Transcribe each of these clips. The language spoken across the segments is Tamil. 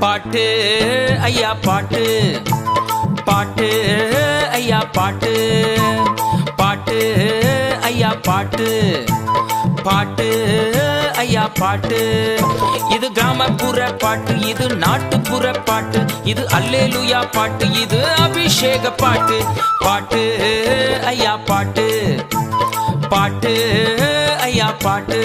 பாட்டு ஐயா பாட்டு. பாட்டு ஐயா பாட்டு. பாட்டு ஐயா பாட்டு. பாட்டு ஐயா பாட்டு. இது கிராமப்புற பாட்டு இது நாட்டுப்புற பாட்டு. இது அல்லேலுயா பாட்டு இது அபிஷேக பாட்டு. பாட்டு ஐயா பாட்டு. பாட்டு ஐயா பாட்டு.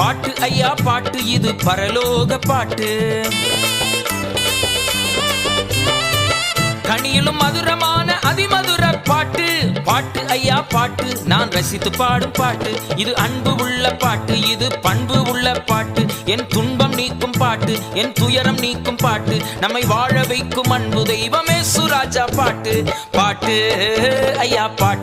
பாட்டு ஐயா பாட்டு இது பரலோக பாட்டு. கனியிலும் மதுரமான அதிமதுர பாட்டு. பாட்டு ஐயா பாட்டு நான் ரசித்து பாடும் பாட்டு. இது அன்பு உள்ள பாட்டு இது பண்பு உள்ள பாட்டு. என் துன்பம் நீக்கும் பாட்டு என் துயரம் நீக்கும் பாட்டு. நம்மை வாழ வைக்கும் அன்பு தெய்வமே சுராஜா பாட்டு. பாட்டு ஐயா பாட்டு.